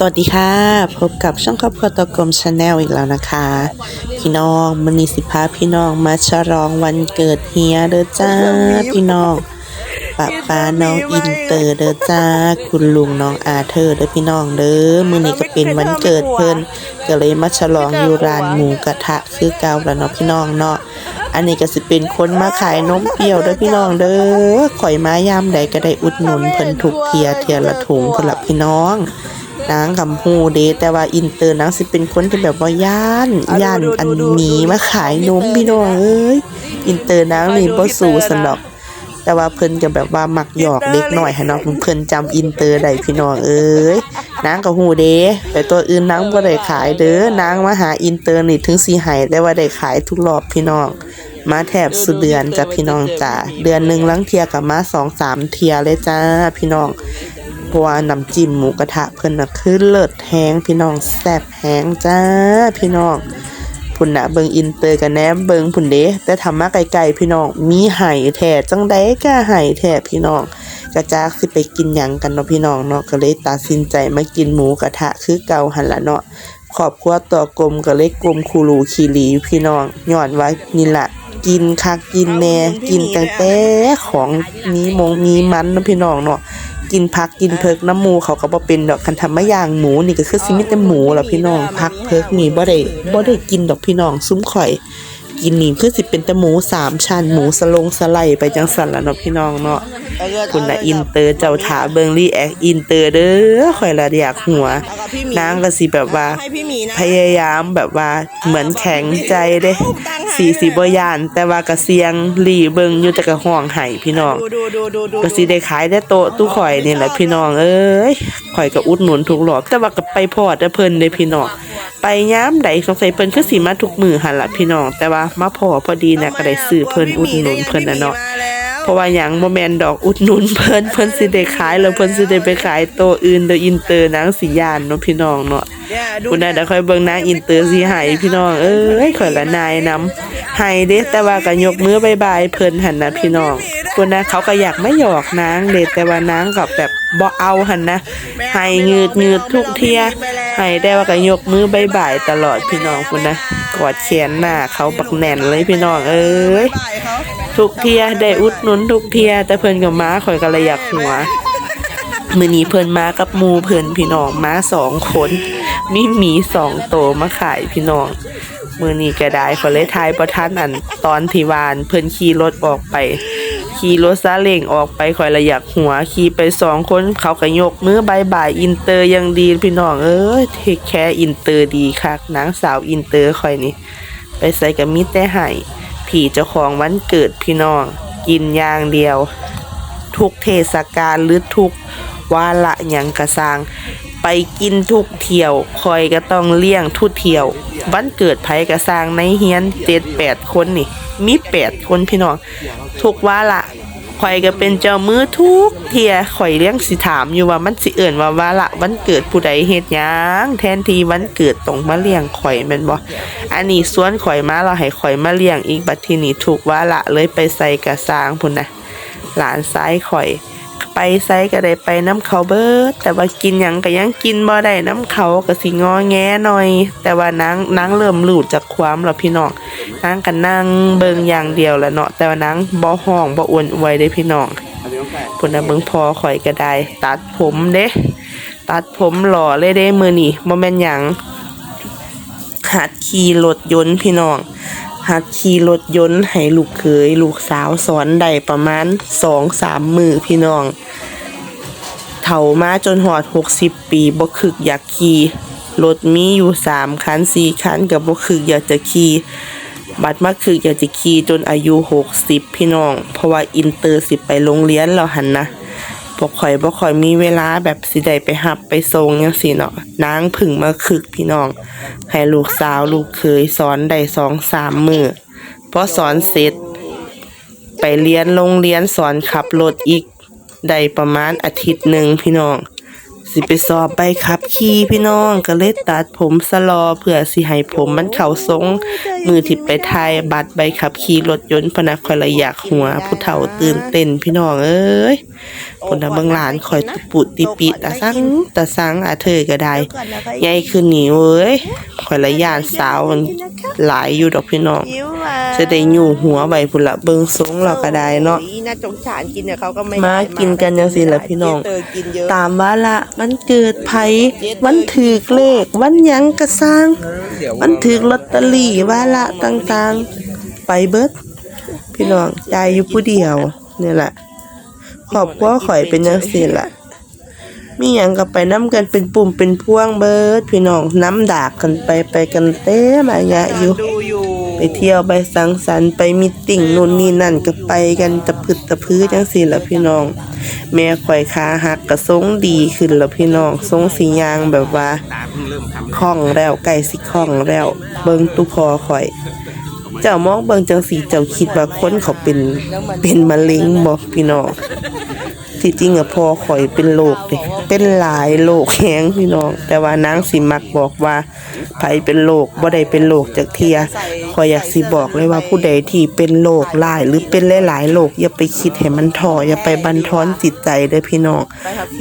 สวัสดีค่ะ พบกับช่องครอบครัวตกลมชาแนลอีกแล้วนะคะ พี่น้องมันมีสิพาพี่น้องมาฉลองวันเกิดเฮียเด้อจ้า พี่น้องป้าป้าน้องอินเตอร์เด้อจ้า คุณลุงน้องอาเธอร์เด้อพี่น้องเด้อมื้อนี้ก็เป็นวันเกิดเพิ่นก็เลยมาฉลองอยู่ร้านหมูกระทะคือเก่าแล้วเนาะพี่น้องเนาะอันนี้ก็สิเป็นคนมาขายนมเปรี้ยวเด้อพี่น้องเด้อข่อยมายามใดก็ได้อุดหนุนเพิ่นทุกเทียเทียละถุงพุ่นละพี่น้อง นางคำฮูเดแต่ว่าอินเตอร์นางสิเป็นคนที่แบบว่าย่านย่านอันนี้มาขายนมพี่น้องเอ้ยอินเตอร์นางนี่บ่สู้สนดอกแต่ว่าเพิ่นก็แบบว่ามักหยอกเด็กหน่อยให้เนาะเพิ่นจำอินเตอร์ได้พี่น้องเอ้ยนางก็ฮูเด้แต่ตัวอื่นนางบ่ได้ขายเด้อนางมาหาอินเตอร์นี่ถึงสิให้แต่ว่าได้ขายทุกรอบพี่น้อง มาแทบสุดเดือนจ้ะพี่น้องจ้าเดือนหนึงลังเทียกับมา2 3เทียเลยจ้าพี่น้อง เพราะว่าน้ำจิ้มหมูกระทะเพิ่นน่ะคือเลิศแฮงพี่น้องแซ่บแฮงจ้าพี่น้องพุ่นน่ะเบิงอินเตอร์กันแหนมเบิงพุ่นเด้แต่ทำมาไกลๆพี่น้องมีไห่แท้จังไดก็ไห่แท้พี่น้องกระจากสิไปกินหยังกันเนาะพี่น้องเนาะก็เลยตัดสินใจมากินหมูกระทะคือเก่าหั่นละเนาะครอบครัวตัวกลมก็เลยกลมคูรูคีรีพี่น้องย้อนว่านี่ละกินคักกินแน่กินตั้งแต่ของมีมงมีมันเนาะพี่น้องเนาะ กินผักกินเพิกน้ำหมูเขาก็บ่เป็นดอกคันทำมะย่างหมูนี่ก็คือสิมีแต่หมูล่ะพี่น้องผักเพิกนี่บ่ได้บ่ได้กินดอกพี่น้องซุ้มข่อย กินนี่คือสิเป็นแต่หมูสามชั้นหมูสลงสไลด์ไปจังสั่นล่ะเนาะพี่น้องเนาะคุณน่ะอินเตอร์เจ้าถาเบิงรีแอคอินเตอร์เด้อข่อยละอยากหัวนางก็สิแบบว่าให้พี่หมีนะพยายามแบบว่าเหมือนแข็งใจเด้สีสิบ่ย่าน แต่ว่าก็เสียงหลีเบิงอยู่แต่ก็ห้องไห้พี่น้องดูดูดูดูดูก็สิได้ขายได้โต๊ะตู้ข่อยนี่แหละพี่น้องเอ้ยข่อยก็อุดหนุนทุกรอบแต่ว่าก็ไปพอดแต่เพิ่นเด้พี่น้อง ไปย้ำใดสงสัยเพิ่นคือสิมาทุกมื้อหั่นล่ะพี่น้อง แต่ว่ามาพอพอดีนะก็ได้ซื้อเพิ่นอุดหนุนเพิ่นน่ะเนาะเพราะว่าหยังบ่แม่นดอกอุดหนุนเพิ่นเพิ่นสิได้ขายแล้วเพิ่นสิได้ไปขายโตะอื่นโดยอินเตอร์นางสิย่านเนาะพี่น้องเนาะคุณน่ะเดี๋ยวค่อยเบิ่งนางอินเตอร์สิให้พี่น้องเอ้ยข่อยละนายนำ ให้เด้แต่ว่าก็ยกมือบายบายเพิ่นหันนะพี่น้องคุณนะเขาก็อยากไม่หยอกนางเด้แต่ว่านางก็แบบบ่เอาหันนะให้งืดงืดทุกเทียให้แต่ว่าก็ยกมือบายบายตลอดพี่น้องคุณนะกอดแขนหน้าเขาบักแน่นเลยพี่น้องเอ้ยทุกเทียได้อุดหนุนทุกเทียแต่เพิ่นกับม้าข่อยก็เลยอยากหัวมือนี้เพิ่นมากับมูเพิ่นพี่น้องมาสองคนมีหมีสองโตมาขายพี่น้อง มือนี้ก็ได้ขอเลยทายบ่ทันอันตอนที่วานเพิ่นขี่รถออกไป ขี่รถซาเล้งออกไปข่อยละยากหัวขี่ไปสองคนเขาก็ยกมือบายบายอินเตอร์ยังดีพี่น้องเอ้ยเทคแคร์อินเตอร์ดีคักนางสาวอินเตอร์ข่อยนี่ไปใส่กับมิตรแต่ไห้ผีเจ้าของวันเกิดพี่น้องกินอย่างเดียว ทุกเทศกาลหรือทุกวาระยังกระสร้าง ไปกินทุกเที่ยวคอยก็ต้องเลี้ยงทุกเที่ยว วันเกิดไผกระสร้างในเฮียนเจ็ดแปดคนนี่ มีแปดคนพี่น้องทุกว่าระข่อยก็เป็นเจ้ามือทุกเทียข่อยเลี้ยงสิถามอยู่ว่ามันสิเอิ่นว่าว่าระวันเกิดผู้ใดเฮ็ดยังแทนทีวันเกิดต้องมาเลี้ยงข่อยแม่นบ่อันนี้สวนข่อยมาเราให้ข่อยมาเลี้ยงอีกบัดทีนี้ถูกว่าระเลยไปใส่กระสางพุ่นนะหลานซ้ายข่อย ไปไซก็ได้ไปน้ำเขาเบิดแต่ว่ากินหยังก็ยังกินบ่ได้น้ำเขาก็สิงอแงหน่อย แต่ว่านางนางเริ่มหลุดจากความแล้วพี่น้องนางก็นั่งเบิงอย่างเดียวแหล้วเนาะแต่ว่านางบ่ห้องบ่อวนอวยเด้พี่น้องพุ่นน่ะเบิงพอข่อยก็ได้ ตัดผมเด้ตัดผมหล่อเลยเด้มือนี้บ่แม่นหยังหัดขี่รถยนต์พี่น้อง หัดขี่รถยนต์ให้ลูกเขยลูกสาวสอนได้ประมาณสองสามมือพี่น้องเฒ่ามาจนหอดหกสิบปีบ่คึกอยากขี่รถมีอยู่สามคันสี่คันกับบ่คึกอยากจะขี่บัดมาคึกอยากจะขี่จนอายุหกสิบพี่น้อง เพราะว่าอินเตอร์สิไปโรงเรียนแล้วหันนะ บ่ค่อยบ่ค่อยมีเวลาแบบสิได้ไปหับไปทรงจังซี่เนาะนางผึ่งมาคึกพี่น้อง ให้ลูกสาวลูกเคยสอนได้สองสามมือพอสอนเสร็จ ไปเรียนโรงเรียนสอนขับรถอีกได้ประมาณอาทิตย์หนึ่งพี่น้อง สิไปสอบใบขับขี่พี่น้องก็เลยตัดผมสลอเพื่อสิให้ผมมันเข้าทรงมือที่ไปทายบัตรใบขับขี่รถยนต์พนักคอยละอยากหัว ผู้เฒ่าตื่นเต้นพี่น้องเอ้ยผลน่ะเบางหลานคอยตุปุติปิตาสังตาสังอาเธอก็ได้ใหญ่ขึ้นนี่เว้ยคอยละยานสาวมันหลายอยู่ดอกพี่น้องยิ้วมาจะได้อยู่หัวใบพุ่นละเบิ่งทรงเราก็ได้เนาะอีน่าสงสารกินเนี่ยเขาก็ไม่มากินกันจังสิล่ะพี่น้องเตอกินเยอะตามว่าละมันเกิดไผวันถือเลข วันยังกระสร้างมันถือลอตเตอรี่ว่าละต่างๆ ไปเบิด พี่น้องใจายอยู่ผู้เดียวเนี่ยแหละขอบครัวข่อยเป็นจังซี่ล่ะมีหยังก็ไปน้ำกันเป็นปุ่มเป็นพ่วงเบิด พี่น้องน้ำดากกันไปไปกันเต้มาแยะอยู่ดูอยู่ ไปเที่ยวไปสังสรรค์ไปมีตติ่งนู่นนี่นั่นก็ไปกันตะพึดตะพื้จังสิละพี่น้อง แม่ข่อยขาหักกระทรงดีขึ้นแล้วพี่น้องทรงสียางแบบว่าคล่องแล้วไก่สิคล่องแล้ว เบิ่งตุพอข่อย เจ้ามองเบิ่งจังสีเจ้าคิดว่าคนเขาเป็นเป็นมะเร็งบ่พี่น้อง ที่จริงอะพอข่อยเป็นโรคเด้เป็นหลายโรคแฮงพี่น้อง แต่ว่านางสิมักบอกว่าไผเป็นโรคบ่ได้เป็นโรคจากเทียข่อยอยากสิบอกเลยว่าผู้ใดที่เป็นโรคหลายหรือเป็นหลายๆโรคอย่าไปคิดให้มันท้ออย่าไปบันทอนจิตใจเด้อพี่น้อง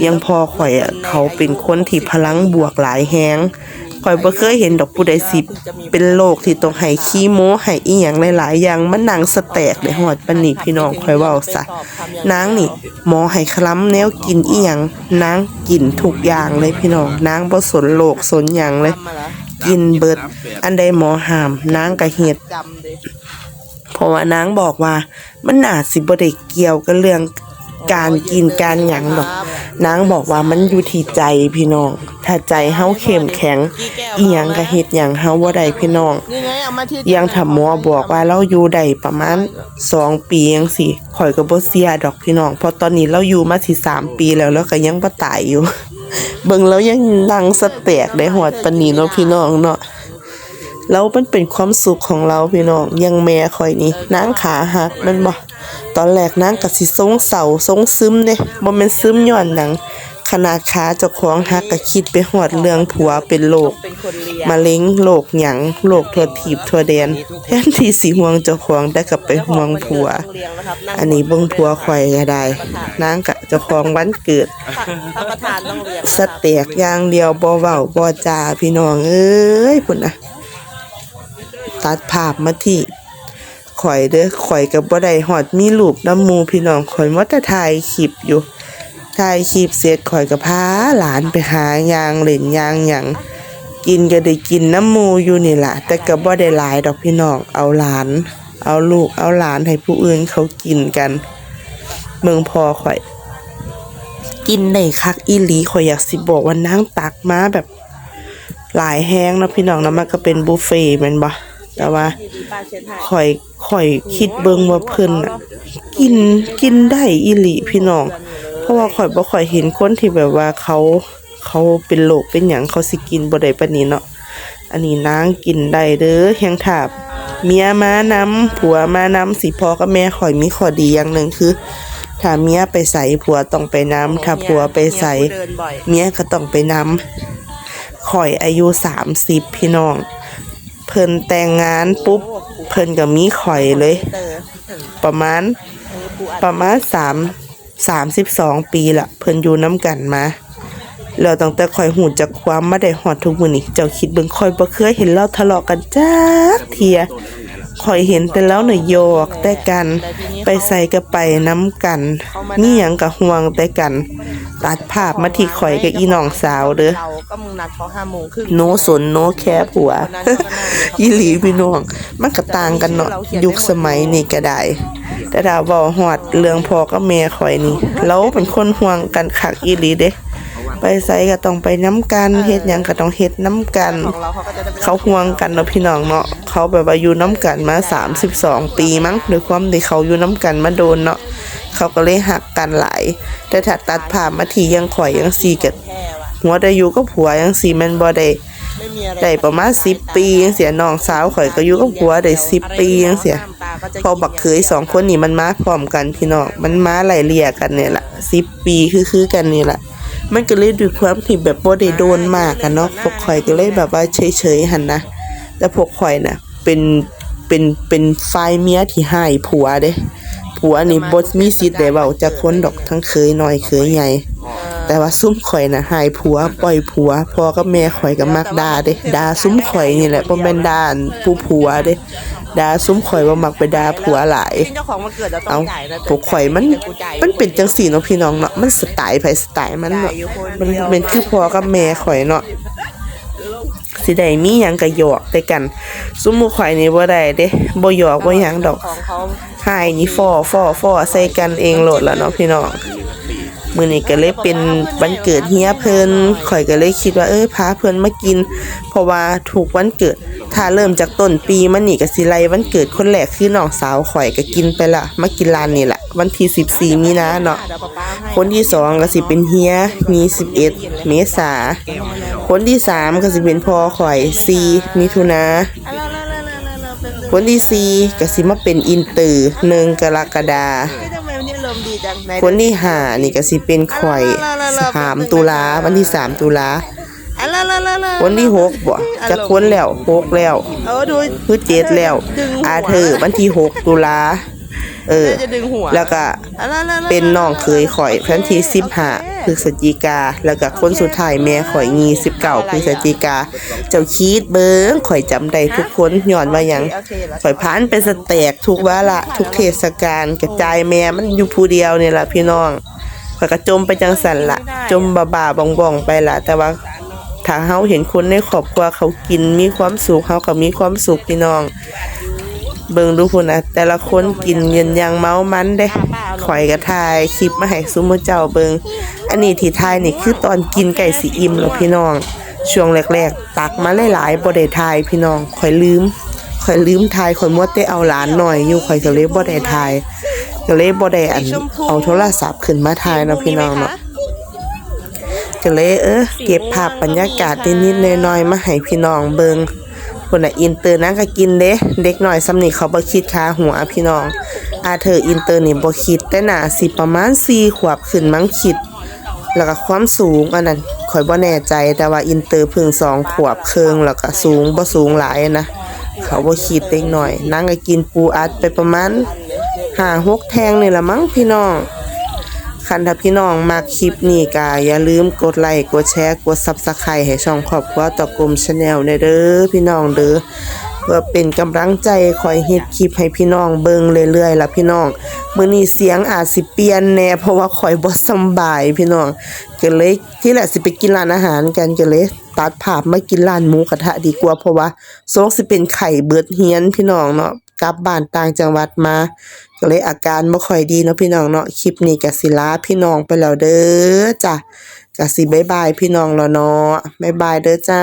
ยังพอข่อยอะเขาเป็นคนที่พลังบวกหลายแฮง ข่อยบ่เคยเห็นดอกผู้ใดสิเป็นโรคที่ต้องให้คีโมให้อีหยังหลายๆอย่างมันหนังสแตกเลยฮอดปานนี้พี่น้องข่อยเว้าซะนางนี่ หมอให้คล้ำแนวกินอีหยังนางกินทุกอย่างเลยพี่น้องนางบ่สนโลกสนหยังเลย กินเบิด อันใดหมอห้ามนางก็เฮ็ดเพราะว่านางบอกว่ามันน่าสิบ่ได้เกี่ยวกับเรื่อง การกินการหยังดอกนางบอกว่ามันอยู่ที่ใจพี่น้อง ถ้าใจเฮาเข้มแข็งอีหยังก็เฮ็ดหยังเฮาบ่ได้พี่น้องนี่ไงเอามาที่ยังถ้าหมอบอกว่าเราอยู่ได้ประมาณสองปีจังสิข่อยก็บ่เสียดอกพี่น้องเพราะตอนนี้เราอยู่มาสิสามปีแล้วแล้วก็ยังบ่ตายอยู่ เบิ่งแล้วยังนั่งสแตกได้หอดปานนี้เนาะพี่น้องเนาะแล้วมันเป็นความสุขของเราพี่น้องยังแม่ข่อยนี่นางขาหักมันบ่ ตอนแรกนางก็สิสงเศร้าสงซึมเด้บ่แม่นซึมย้อนหยังขนาดขาเจ้าของหักก็คิดไปฮอดเรื่องผัวเป็นโรคเป็นคนเลี้ยงมะเร็งโรคหยังโรคทั่วทีบทั่วแดนแทนที่สิห่วงเจ้าของแต่กลับไปห่วงผัว อันนี้เบิ่งผัวข่อยก็ได้นางกะเจ้าของวันเกิดท่านประธานต้องเลี้ยงสแตกอย่างเดียวบ่เว้าบ่จาพี่น้องเอ้ยพุ่นน่ะตัดภาพมาที่ ข่อยเด้อข่อยก็บ่ได้ฮอดมีรูปน้ำมูพี่น้องข่อยว่าแต่ถ่ายคลิปอยู่ถ่ายคลิปเสร็จข่อยก็พาหลานไปหายางเล่นยางหยังกินก็ได้กินน้ำมูอยู่นี่แหละแต่ก็บ่ได้หลายดอกพี่น้องเอาหลาน เอาลูกเอาหลานให้ผู้อื่นเขากินกัน เมืองพอข่อย กินได้คักอีหลีข่อยอยากสิบอกว่านางตักมาแบบหลายแห้งนะพี่น้องนะมันก็เป็นบุฟเฟ่ต์แม่นบ่ แต่ว่าดีๆป้าเช็ดให้ข่อยข่อยคิดเบิ่งว่าเพิ่นน่ะกินกินได้อีหลีพี่น้อง เพราะว่าข่อยบ่ค่อยเห็นคนที่แบบว่าเขาเขาเป็นโรคเป็นหยังเขาสิกินบ่ได้ปานนี้เนาะอันนี้นางกินได้เด้อแฮงถาบเมียมานำผัวมานำสิพ่อกับแม่ข่อยมีข้อดีอย่างหนึงคือถ้าเมียไปใส่ผัวต้องไปนำถ้าผัวไปใส่เดินบ่อยเมียก็ต้องไปนำข่อยอายุสามสิบพี่น้อง เพิ่นแต่งงานปุ๊บเพิ่นก็มีข่อยเลย ประมาณประมาณสามสามสิบสองปีละเพิ่นอยู่น้ำกันมาแล้วตั้งแต่ข่อยหูจากความมาได้หอดทุกมื้อนี่เจ้าคิดเบิ่งข่อยบ่เคยเห็นเราทะเลาะกันจ้าเทีย ข่อยเห็นแต่แล้วน่ะโยกแต่กัน ไปใส่ก็ไปน้ำกันมีหยังก็ห่วงแต่กัน ตัดภาพมาที่ข่อยกับอีน้องสาวเด้อเราก็มึงนัดเขาห้าโมงครึ่งโนสนโนแค่ผัวอีหลีพี่น้องมันก็ต่างกันเนาะยุคสมัยนี้ก็ได้แต่ถ้าเว้าฮอดเรื่องพอกับแม่ข่อยนี่เราเป็นคนห่วงกันคักอีหลีเด้ ไปไสก็ต้องไปน้ำกันเฮ็ดหยังก็ต้องเฮ็ดน้ำกัน ของเราเขาก็จะได้เขาห่วงกันเนาะพี่น้องเนาะเขาแบบว่าอยู่น้ำกันมา 32 ปีมั้งด้วยความที่เขาอยู่น้ำกันมาโดนเนาะเขาก็เลยหักกันหลายแต่ถ้าตัดภาพมาทียังข่อยยังซีกับแค่ว่ะหัวได้อยู่กับผัวยังซีแมันบ่ได้ไม่มีอะไรได้ประมาณ10 ปีจังเสียน้องสาวข่อยก็อยู่กับผัวได้10 ปีจังเสีย พอบักเคยสองคนนี่มันมาพร้อมกันพี่น้องมันมาไล่เลี่ยกันเนี่ยล่ะ10ปีคือๆกันนี่ล่ะ มันก็เลยด้วยความที่แบบบ่ได้โดนมากอะเนาะพวกข่อยก็เลยแบบว่าเฉยๆหั่นนะแต่พวกข่อยน่ะ เป็นเป็นเป็นฝ่ายเมียที่ให้ผัวเด้ผัวนี่บ่มีสิทธิ์ได้เว้าจักคนดอกทั้งเคยน้อยเคยใหญ่แต่ว่าซุ้มข่อยน่ะหายผัวปล่อยผัวพ่อกับแม่ข่อยก็มักด่าเด้ด่าซุ้มข่อยนี่แหละบ่แม่นด่าอันผู้ผัวเด้ ด่าซุ้มข่อยว่ามักไปด่าผัวหลายเจ้าของมันเกิดเราต้อเอางจ่ายนะพวกข่อยมันแต่กูจ่ายมันเป็นจังสี่เนาะพี่น้องเนาะมันสไตล์ไผสไตล์มันจ่ายเนาะอยู่คนมันเดียวเป็นคือพ่อกับแม่ข่อยเนาะสิได้มีหยังก็หยอกแต่กันซุมหมู่ข่อยนี่บ่ได้เด้บ่หยอกบ่หยังดอกของเขาหายนี่ฟอฟอฟอใส่กันเองโหลดแล้วเนาะพี่น้องมื้อนี้ก็เลยเป็นวันเกิดเฮียเพิ่นข่อยก็เลยคิดว่าเอ้ยพาเพิ่นมากิน เพราะว่าถูกวันเกิด ถ้าเริ่มจากต้นปีมันนี่ก็สิไลวันเกิดคนแรกคือน้องสาวข่อยก็กินไปละมากินร้านนี่แหละวันที่14มีนาเนาะเดี๋ยวป๊าป๊าให้คนที่สองก็สิเป็นเฮียมี11เมษาคนที่สามก็สิเป็นพ่อข่อย4มิถุนาอะคนที่สี่ก็สิมาเป็นอินเตอร์หนึ่งกรกฎาเฮ้ยทำไมวันนี้ลมณ์ดีจังไหนคนที่ห้านี่ก็สิเป็นข่อยสามตุลาวันที่สามตุลา อะแล้วแล้วแล้วคนที่หกบ่จะคนแล้วหกแล้วเออดูคือเจ็ดแล้ว อาเธอวันที่หกตุลาเออ แล้วก็เป็นน้องเคยข่อยวันที่สิบห้าพฤศจิกา แล้วก็คนสุดท้ายแม่ข่อยงีสิบเก้าพฤศจิกา เจ้าคีดเบิ้งข่อยจำได้ทุกคนย้อนว่ายังข่อยพานเป็นสแต็กทุกวาระทุกเทศกาลกระจายแม่มันอยู่ผู้เดียวเนี่ยล่ะพี่น้องข่อยก็จมไปจังสันละจมบ่าๆบ่องไปละแต่ว่า ถ้าเฮาเห็นคนในครอบครัวเขากินมีความสุขเฮาก็มีความสุขพี่น้อง เบิ่งดูพุ่นนะแต่ละคนกินเย็นยังเมามันเด้ข่อยก็ถ่ายคลิปมาให้ซุมเจ้าเบิ่งอันนี้ที่ถ่ายนี่คือตอนกินไก่สีอิ่มแล้วพี่น้อง ช่วงแรกๆ ตักมาหลายๆบ่ได้ถ่ายพี่น้องข่อยลืมข่อยลืมถ่ายข่อยมัวแต่เอาหลานหน่อยอยู่ข่อยก็เลยบ่ได้ถ่ายก็เลยบ่ได้อันเอาโทรศัพท์ขึ้นมาถ่ายนะพี่น้องเนาะ ก็เลยเออเก็บภาพบรรยากาศนิดๆหน่อยๆมาให้พี่น้องเบิงคนน่ะอินเตอร์นั่งก็กินเด้เด็กหน้อยสำนี่เขาบ่คิดค่าหัวพี่น้อง อาเธออินเตอร์นี่บ่คิดแต่หน่าสิประมาณ4ขวบขึ้นมั้งคิด แล้วก็ความสูงอันนั้นข่อยบ่แน่ใจแต่ว่าอินเตอร์เพิ่งสองขวบเครึ่งแล้วก็สูงบ่สูงหลายนะเขาบ่คิดเด็กหน้อยนั่งก็กินปูอัดไปประมาณ5 6แทงนี่ละมั้งพี่น้อง คันถ้าพี่น้องมักคลิปนี้ก็อย่าลืมกดไลค์กดแชร์กด Subscribe ให้ช่องครอบครัวตะกลมชาแนลเด้อพี่น้องเด้อเพื่อเป็นกำลังใจคอยเฮ็ดคลิปให้พี่น้องเบิ่งเรื่อยๆล่ะพี่น้องมื้อนี้เสียงอาจสิเปลี่ยนแน่เพราะว่าคอยบ่สำบายพี่น้องก็เลยที่แหละสิไปกินร้านอาหารกันก็เลยตัดภาพมากินร้านหมูกระทะดีกว่าเพราะว่าสงสิเป็นไข่เบิดเฮียนพี่น้องเนาะกลับบ้านต่างจังหวัดมา ก็เลยอาการบ่ค่อยดีเนาะพี่น้องเนาะคลิปนี้ก็สิลาพี่น้องไปแล้วเด้อจ้ะก็สิบ๊ายบายพี่น้องแล้วเนาะบ๊ายบายเด้อจ้า